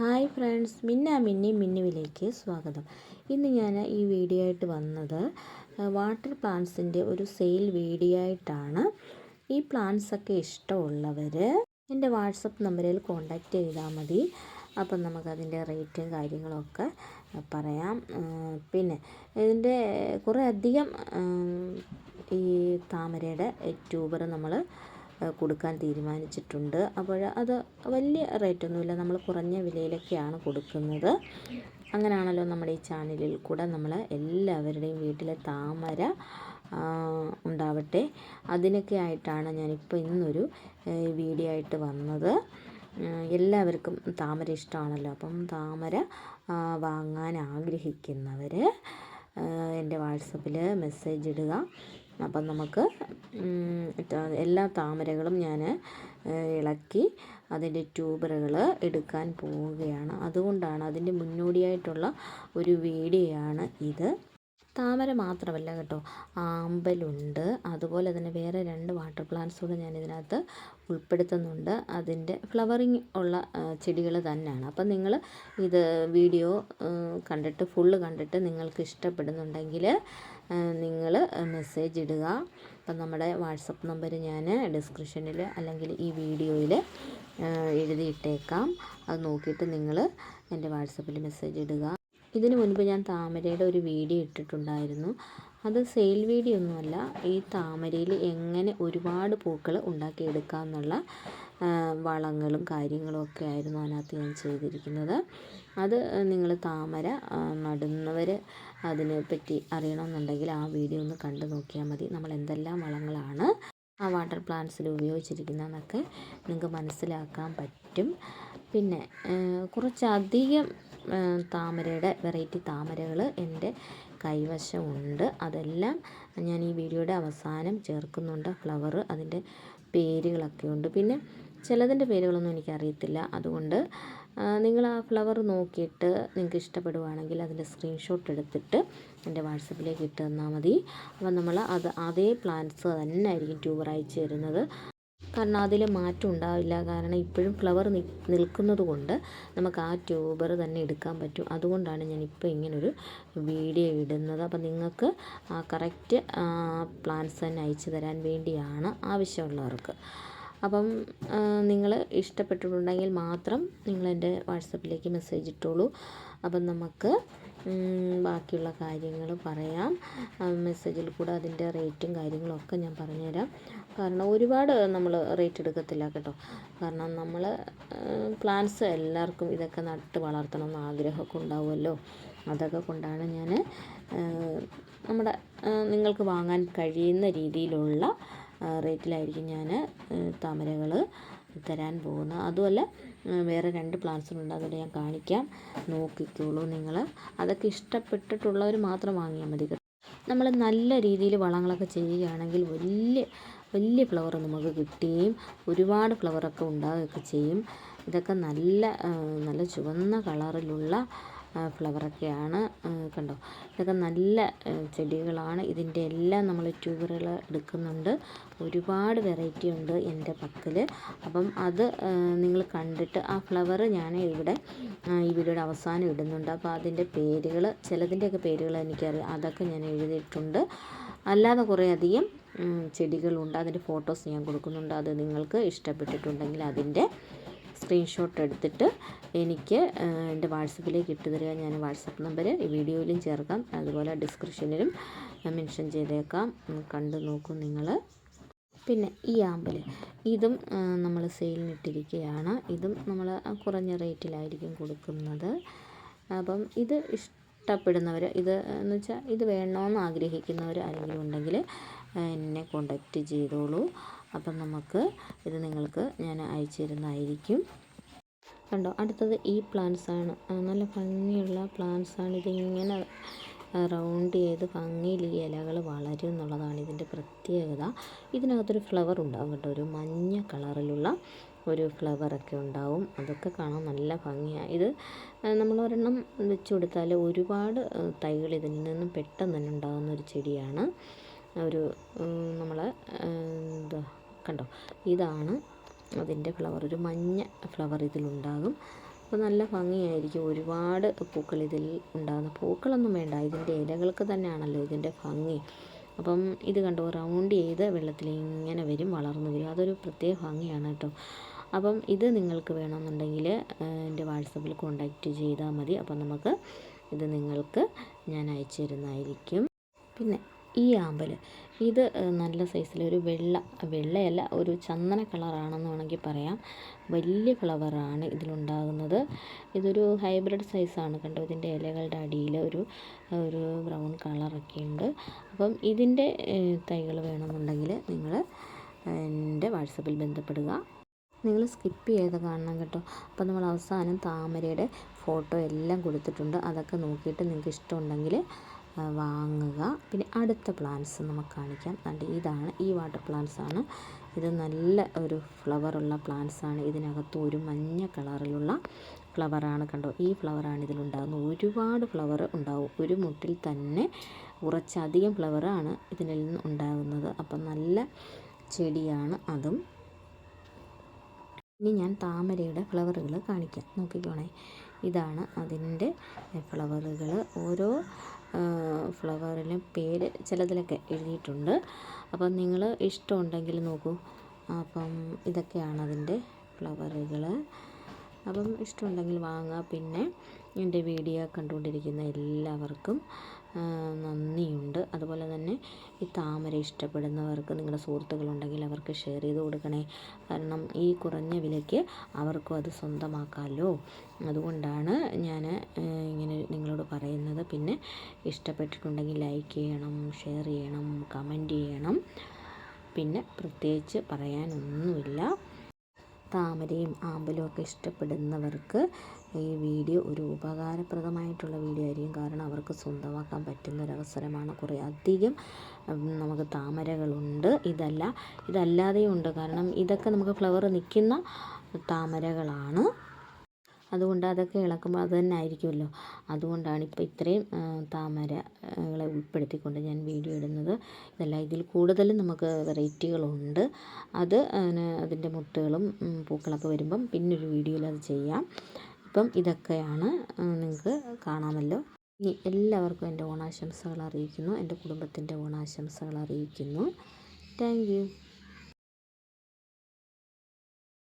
Hi friends മിന്ന മിന്നി മിന്നുവിലേക്ക് സ്വാഗതം. ഇന്ന് ഞാൻ ഈ വീഡിയോ ആയിട്ട് വന്നത് വാട്ടർ പ്ലാന്റ്സിന്റെ ഒരു സെയിൽ വീഡിയോ ആയിട്ടാണ്. ഈ പ്ലാന്റ്സൊക്കെ ഇഷ്ടമുള്ളവർ എന്റെ വാട്സപ്പ് നമ്പറിൽ കോൺടാക്റ്റ് ചെയ്താൽ മതി. അപ്പം നമുക്കതിന്റെ റേറ്റും കാര്യങ്ങളൊക്കെ പറയാം. പിന്നെ ഇതിന്റെ കുറേ അധികം ഈ താമരയുടെ ട്യൂബർ നമ്മൾ കൊടുക്കാൻ തീരുമാനിച്ചിട്ടുണ്ട്. അപ്പോൾ അത് വലിയ റേറ്റൊന്നുമില്ല. നമ്മൾ കുറഞ്ഞ വിലയിലൊക്കെയാണ് കൊടുക്കുന്നത്. അങ്ങനെയാണല്ലോ നമ്മുടെ ഈ ചാനലിൽ കൂടെ നമ്മൾ എല്ലാവരുടെയും വീട്ടിലെ താമര ഉണ്ടാവട്ടെ. അതിനൊക്കെ ആയിട്ടാണ് ഞാനിപ്പോൾ ഇന്നൊരു വീഡിയോ ആയിട്ട് വന്നത്. എല്ലാവർക്കും താമര ഇഷ്ടമാണല്ലോ. അപ്പം താമര വാങ്ങാൻ ആഗ്രഹിക്കുന്നവർ എന്റെ വാട്സപ്പിൽ മെസ്സേജ് ഇടുക. അപ്പം നമുക്ക് എല്ലാ താമരകളും ഞാൻ ഇളക്കി അതിന്റെ ട്യൂബറുകൾ എടുക്കാൻ പോവുകയാണ്. അതുകൊണ്ടാണ് അതിന്റെ മുന്നോടിയായിട്ടുള്ള ഒരു വീഡിയോയാണ് ഇത്. താമര മാത്രമല്ല കേട്ടോ ആമ്പലുണ്ട് അതുപോലെ തന്നെ വേറെ രണ്ട് വാട്ടർ പ്ലാന്റ്സ് കൂടെ ഞാൻ ഇതിനകത്ത് ഉൾപ്പെടുത്തുന്നുണ്ട്. അതിന്റെ ഫ്ലവറിങ് ഉള്ള ചെടികൾ തന്നെയാണ്. അപ്പം നിങ്ങൾ ഇത് വീഡിയോ കണ്ടിട്ട് ഫുള്ള് കണ്ടിട്ട് നിങ്ങൾക്ക് ഇഷ്ടപ്പെടുന്നുണ്ടെങ്കിൽ നിങ്ങൾ മെസ്സേജ് ഇടുക. അപ്പം നമ്മുടെ വാട്സപ്പ് നമ്പർ ഞാൻ ഡിസ്ക്രിപ്ഷനിൽ അല്ലെങ്കിൽ ഈ വീഡിയോയിൽ എഴുതിയിട്ടേക്കാം. അത് നോക്കിയിട്ട് നിങ്ങൾ എന്റെ വാട്സപ്പിൽ മെസ്സേജ് ഇടുക. ഇതിനു മുൻപ് ഞാൻ താമരയുടെ ഒരു വീഡിയോ ഇട്ടിട്ടുണ്ടായിരുന്നു. അത് സെയിൽ വീഡിയോ ഒന്നുമല്ല ഈ താമരയിൽ എങ്ങനെ ഒരുപാട് പൂക്കൾ ഉണ്ടാക്കിയെടുക്കാം എന്നുള്ള വളങ്ങളും കാര്യങ്ങളും ഒക്കെ ആയിരുന്നു അതിനകത്ത് ഞാൻ ചെയ്തിരിക്കുന്നത്. അത് നിങ്ങൾ താമര നടുന്നവർ അതിനെപ്പറ്റി അറിയണമെന്നുണ്ടെങ്കിൽ ആ വീഡിയോ ഒന്ന് കണ്ടു നോക്കിയാൽ മതി. നമ്മൾ എന്തെല്ലാം വളങ്ങളാണ് ആ വാട്ടർ പ്ലാന്റ്സിൽ ഉപയോഗിച്ചിരിക്കുന്നതെന്നൊക്കെ നിങ്ങൾക്ക് മനസ്സിലാക്കാൻ പറ്റും. പിന്നെ കുറച്ചധികം താമരയുടെ വെറൈറ്റി താമരകൾ എന്റെ കൈവശമുണ്ട്. അതെല്ലാം ഞാൻ ഈ വീഡിയോയുടെ അവസാനം ചേർക്കുന്നുണ്ട്. ഫ്ലവർ അതിന്റെ പേരുകളൊക്കെ ഉണ്ട്. പിന്നെ ചിലതിന്റെ പേരുകളൊന്നും എനിക്കറിയത്തില്ല. അതുകൊണ്ട് നിങ്ങൾ ആ ഫ്ലവർ നോക്കിയിട്ട് നിങ്ങൾക്ക് ഇഷ്ടപ്പെടുവാണെങ്കിൽ അതിന്റെ സ്ക്രീൻഷോട്ട് എടുത്തിട്ട് എന്റെ വാട്സപ്പിലേക്ക് ഇട്ട് തന്നാൽ മതി. അപ്പം നമ്മൾ അത് അതേ പ്ലാന്റ്സ് തന്നെ ആയിരിക്കും ട്യൂബർ അയച്ചു തരുന്നത് കാരണം അതിൽ മാറ്റം ഉണ്ടാവില്ല. കാരണം ഇപ്പോഴും ഫ്ലവർ നിൽക്കുന്നത് കൊണ്ട് നമുക്ക് ആ ട്യൂബർ തന്നെ എടുക്കാൻ പറ്റും. അതുകൊണ്ടാണ് ഞാൻ ഇപ്പോൾ ഇങ്ങനൊരു വീഡിയോ ഇടുന്നത്. അപ്പം നിങ്ങൾക്ക് കറക്റ്റ് പ്ലാന്റ്സ് തന്നെ അയച്ചു തരാൻ വേണ്ടിയാണ് ആവശ്യമുള്ളവർക്ക്. അപ്പം നിങ്ങൾ ഇഷ്ടപ്പെട്ടിട്ടുണ്ടെങ്കിൽ മാത്രം നിങ്ങൾ എന്റെ വാട്സപ്പിലേക്ക് മെസ്സേജ് ഇട്ടോളൂ. അപ്പം നമുക്ക് ബാക്കിയുള്ള കാര്യങ്ങൾ പറയാം. മെസ്സേജിൽ കൂടെ അതിന്റെ റേറ്റും കാര്യങ്ങളൊക്കെ ഞാൻ പറഞ്ഞുതരാം. കാരണം ഒരുപാട് നമ്മൾ റേറ്റ് എടുക്കത്തില്ല കേട്ടോ. കാരണം നമ്മൾ പ്ലാന്റ്സ് എല്ലാവർക്കും ഇതൊക്കെ നട്ട് വളർത്തണം എന്ന് ആഗ്രഹമൊക്കെ ഉണ്ടാവുമല്ലോ. അതൊക്കെ കൊണ്ടാണ് ഞാൻ നമ്മുടെ നിങ്ങൾക്ക് വാങ്ങാൻ കഴിയുന്ന രീതിയിലുള്ള റേറ്റിലായിരിക്കും ഞാൻ താമരകൾ തരാൻ പോകുന്നത് അതുമല്ല വേറെ രണ്ട് പ്ലാന്റ്സുകളുണ്ട് അതുകൊണ്ട് ഞാൻ കാണിക്കാം. നോക്കിക്കോളൂ നിങ്ങൾ അതൊക്കെ ഇഷ്ടപ്പെട്ടിട്ടുള്ളവർ മാത്രം വാങ്ങിയാൽ മതി നമ്മൾ നല്ല രീതിയിൽ വളങ്ങളൊക്കെ ചെയ്യുകയാണെങ്കിൽ വലിയ വലിയ ഫ്ലവർ നമുക്ക് കിട്ടുകയും ഒരുപാട് ഫ്ലവറൊക്കെ ഉണ്ടാകുകയൊക്കെ ചെയ്യും. ഇതൊക്കെ നല്ല നല്ല ചുവന്ന കളറിലുള്ള ഫ്ലവറൊക്കെയാണ് കണ്ടോ? ഇതൊക്കെ നല്ല ചെടികളാണ്. ഇതിന്റെ എല്ലാം നമ്മൾ ട്യൂബറുകൾ എടുക്കുന്നുണ്ട്. ഒരുപാട് വെറൈറ്റി ഉണ്ട് എന്റെ പക്കൽ. അപ്പം അത് നിങ്ങൾ കണ്ടിട്ട് ആ ഫ്ലവർ ഞാൻ ഇവിടെ ഈ വീഡിയോയുടെ അവസാനം ഇടുന്നുണ്ട്. അപ്പോൾ അതിന്റെ പേരുകൾ ചിലതിന്റെയൊക്കെ പേരുകൾ എനിക്കറിയാം. അതൊക്കെ ഞാൻ എഴുതിയിട്ടുണ്ട്. അല്ലാതെ കുറേയധികം ചെടികളുണ്ട്. അതിന്റെ ഫോട്ടോസ് ഞാൻ കൊടുക്കുന്നുണ്ട്. അത് നിങ്ങൾക്ക് ഇഷ്ടപ്പെട്ടിട്ടുണ്ടെങ്കിൽ അതിന്റെ സ്ക്രീൻഷോട്ട് എടുത്തിട്ട് എനിക്ക് എന്റെ വാട്സപ്പിലേക്ക് ഇട്ട് തരിക. ഞാൻ വാട്സപ്പ് നമ്പർ വീഡിയോയിലും ചേർക്കാം. അതുപോലെ ഡിസ്ക്രിപ്ഷനിലും മെൻഷൻ ചെയ്തേക്കാം. കണ്ടു നോക്കൂ നിങ്ങൾ പിന്നെ ഈ ആമ്പൽ ഇതും നമ്മൾ സെയിലിനിട്ടിരിക്കുകയാണ് ഇതും നമ്മൾ കുറഞ്ഞ റേറ്റിലായിരിക്കും കൊടുക്കുന്നത്. അപ്പം ഇത് ഇഷ്ടപ്പെടുന്നവർ ഇത് എന്ന് വെച്ചാൽ ഇത് വേണമെന്ന് ആഗ്രഹിക്കുന്നവർ ആരെങ്കിലും ഉണ്ടെങ്കിൽ എന്നെ കോണ്ടാക്റ്റ് ചെയ്തോളൂ. അപ്പം നമുക്ക് ഇത് നിങ്ങൾക്ക് ഞാൻ അയച്ചു തരുന്നതായിരിക്കും കണ്ടോ അടുത്തത് ഈ പ്ലാന്റ്സ് ആണ്. നല്ല ഭംഗിയുള്ള പ്ലാന്റ്സ് ആണ്. ഇതിങ്ങനെ റൗണ്ട് ചെയ്ത് ഭംഗിയിൽ ഈ ഇലകൾ വളരും എന്നുള്ളതാണ് ഇതിന്റെ പ്രത്യേകത. ഇതിനകത്തൊരു ഫ്ലവർ ഉണ്ടാകും കേട്ടോ. ഒരു മഞ്ഞ കളറിലുള്ള ഒരു ഫ്ലവറൊക്കെ ഉണ്ടാവും. അതൊക്കെ കാണാൻ നല്ല ഭംഗിയാണ് ഇത് നമ്മൾ ഒരെണ്ണം വെച്ച് കൊടുത്താൽ ഒരുപാട് തൈകൾ ഇതിൽ നിന്നും പെട്ടെന്ന് തന്നെ ഉണ്ടാകുന്ന ഒരു ചെടിയാണ്. ഒരു നമ്മൾ എന്താ കണ്ടോ? ഇതാണ് അതിന്റെ ഫ്ലവർ ഒരു മഞ്ഞ ഫ്ലവർ ഇതിലുണ്ടാകും. അപ്പോൾ നല്ല ഭംഗിയായിരിക്കും. ഒരുപാട് പൂക്കൾ ഇതിൽ ഉണ്ടാകുന്ന പൂക്കളൊന്നും വേണ്ട. ഇതിന്റെ ഇലകൾക്ക് തന്നെയാണല്ലോ ഇതിന്റെ ഭംഗി. അപ്പം ഇത് കണ്ടോ? റൗണ്ട് ചെയ്ത് വെള്ളത്തിൽ ഇങ്ങനെ വരും വളർന്നു വരും. അതൊരു പ്രത്യേക ഭംഗിയാണ് കേട്ടോ. അപ്പം ഇത് നിങ്ങൾക്ക് വേണമെന്നുണ്ടെങ്കിൽ എന്റെ വാട്സപ്പിൽ കോണ്ടാക്റ്റ് ചെയ്താൽ മതി. അപ്പം നമുക്ക് ഇത് നിങ്ങൾക്ക് ഞാൻ അയച്ചു തരുന്നതായിരിക്കും. പിന്നെ ഈ ആമ്പൽ ഇത് നല്ല സൈസിൽ ഒരു വെള്ള വെള്ളയല്ല ഒരു ചന്ദന കളറാണെന്ന് വേണമെങ്കിൽ പറയാം. വലിയ ഫ്ലവറാണ് ഇതിലുണ്ടാകുന്നത്. ഇതൊരു ഹൈബ്രിഡ് സൈസാണ് കണ്ടോ? ഇതിന്റെ ഇലകളുടെ അടിയിൽ ഒരു ഒരു ബ്രൗൺ കളറൊക്കെ ഉണ്ട്. അപ്പം ഇതിന്റെ തൈകൾ വേണമെന്നുണ്ടെങ്കിൽ നിങ്ങൾ എന്റെ വാട്സപ്പിൽ ബന്ധപ്പെടുക. നിങ്ങൾ സ്കിപ്പ് ചെയ്ത് കാണണം കേട്ടോ. അപ്പോൾ നമ്മൾ അവസാനം താമരയുടെ ഫോട്ടോ എല്ലാം കൊടുത്തിട്ടുണ്ട്. അതൊക്കെ നോക്കിയിട്ട് നിങ്ങൾക്ക് ഇഷ്ടമുണ്ടെങ്കിൽ വാങ്ങുക. പിന്നെ അടുത്ത പ്ലാന്റ്സ് നമുക്ക് കാണിക്കാം. കണ്ട് ഇതാണ് ഈ വാട്ടർ പ്ലാന്റ്സ് ആണ്. ഇത് നല്ല ഒരു ഫ്ലവറുള്ള പ്ലാന്റ്സ് ആണ്. ഇതിനകത്ത് ഒരു മഞ്ഞ കളറിലുള്ള ഫ്ലവറാണ് കണ്ടോ? ഈ ഫ്ലവറാണ് ഇതിലുണ്ടാകുന്നത് ഒരുപാട് ഫ്ലവർ ഉണ്ടാവും. ഒരു മുട്ടിൽ തന്നെ കുറച്ചധികം ഫ്ലവറാണ് ഇതിൽ നിന്ന് ഉണ്ടാകുന്നത്. അപ്പം നല്ല ചെടിയാണ് അതും. ഇനി ഞാൻ താമരയുടെ ഫ്ലവറുകൾ കാണിക്കാം. നോക്കിക്കോണേ. ഇതാണ് അതിന്റെ ഫ്ലവറുകൾ ഓരോ ഫ്ലവറിലും പേര് ചിലതിലൊക്കെ എഴുതിയിട്ടുണ്ട്. അപ്പം നിങ്ങൾ ഇഷ്ടമുണ്ടെങ്കിൽ നോക്കൂ. അപ്പം ഇതൊക്കെയാണ് അതിന്റെ ഫ്ലവറുകൾ അപ്പം ഇഷ്ടമുണ്ടെങ്കിൽ വാങ്ങുക പിന്നെ എന്റെ വീഡിയോ കണ്ടുകൊണ്ടിരിക്കുന്ന എല്ലാവർക്കും നന്ദിയുണ്ട്. അതുപോലെ തന്നെ ഈ താമര ഇഷ്ടപ്പെടുന്നവർക്ക് നിങ്ങളുടെ സുഹൃത്തുക്കളുണ്ടെങ്കിൽ അവർക്ക് ഷെയർ ചെയ്ത് കൊടുക്കണേ. കാരണം ഈ കുറഞ്ഞ വിലയ്ക്ക് അവർക്കും അത് സ്വന്തമാക്കാമല്ലോ അതുകൊണ്ടാണ് ഞാൻ ഇങ്ങനെ നിങ്ങളോട് പറയുന്നത്. പിന്നെ ഇഷ്ടപ്പെട്ടിട്ടുണ്ടെങ്കിൽ ലൈക്ക് ചെയ്യണം ഷെയർ ചെയ്യണം കമന്റ് ചെയ്യണം. പിന്നെ പ്രത്യേകിച്ച് പറയാനൊന്നുമില്ല. താമരയും ആമ്പലും ഒക്കെ ഇഷ്ടപ്പെടുന്നവർക്ക് ഈ വീഡിയോ ഒരു ഉപകാരപ്രദമായിട്ടുള്ള വീഡിയോ ആയിരിക്കും. കാരണം അവർക്ക് സ്വന്തമാക്കാൻ പറ്റുന്ന ഒരു അവസരമാണ് കുറേ അധികം നമുക്ക് താമരകളുണ്ട്. ഇതല്ല ഇതല്ലാതെയും ഉണ്ട്. കാരണം ഇതൊക്കെ നമുക്ക് ഫ്ലവർ നിൽക്കുന്ന താമരകളാണ്. അതുകൊണ്ട് അതൊക്കെ ഇളക്കുമ്പോൾ അത് തന്നെ ആയിരിക്കുമല്ലോ. അതുകൊണ്ടാണ് ഇപ്പോൾ ഇത്രയും താമരകളെ ഉൾപ്പെടുത്തിക്കൊണ്ട് ഞാൻ വീഡിയോ ഇടുന്നത്. ഇതെല്ലാം ഇതിൽ കൂടുതലും നമുക്ക് വെറൈറ്റികളുണ്ട്. അത് അതിന്റെ മുട്ടുകളും പൂക്കളൊക്കെ വരുമ്പം പിന്നൊരു വീഡിയോയിൽ അത് ചെയ്യാം. ഇപ്പം ഇതൊക്കെയാണ് നിങ്ങൾക്ക് കാണാമല്ലോ. ഇനി എല്ലാവർക്കും എന്റെ ഓണാശംസകൾ അറിയിക്കുന്നു. എന്റെ കുടുംബത്തിന്റെ ഓണാശംസകൾ അറിയിക്കുന്നു. താങ്ക്